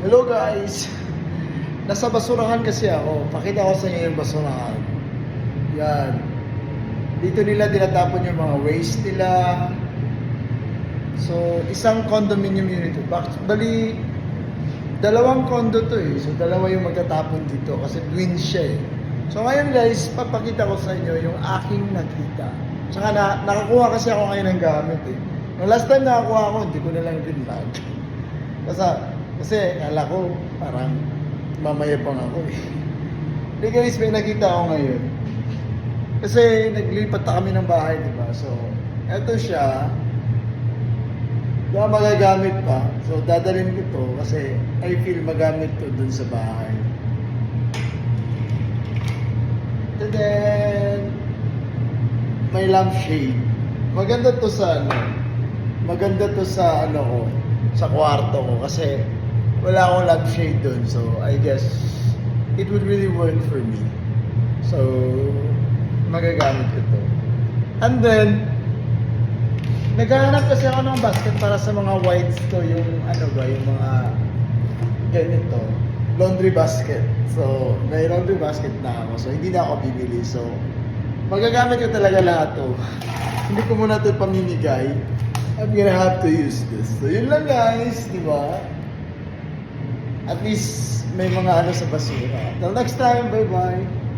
Hello guys! Nasa basurahan kasi ako. Pakita ko sa inyo yung basurahan. Yan. Dito nila dinatapon yung mga waste nila. So, isang condominium unit. Bali, dalawang condo to eh. So, dalawa yung magtatapon dito kasi twin siya eh. So, ngayon guys, papakita ko sa inyo yung aking nakita. Tsaka na, nakakuha kasi ako ngayon ng gamit eh. Nung last time nakakuha ako, hindi ko na lang din bag. Kasi, kasi kala ko parang mamayabang ako eh. Hindi guys, may nakita ako ngayon. Kasi naglipat na kami ng bahay, di ba? So, eto siya. Diba magagamit pa. So, dadalhin ko to kasi I feel magamit to dun sa bahay. And then, may lampshade. Maganda to sa ano, maganda to sa ano ko, sa kwarto ko kasi wala akong lampshade dun. So, I guess it would really work for me. So, magagamit ko to. And then, naghahanap kasi ako ng basket para sa mga whites to, yung ano ba, yung mga ganito, laundry basket. So, may laundry basket na ako. So, hindi na ako bibili. So, magagamit ko talaga lahat to. hindi ko muna to pamimigay. I'm gonna have to use this. So, yun lang guys, di ba? At least, may mga ano sa basura. Till next time, bye-bye.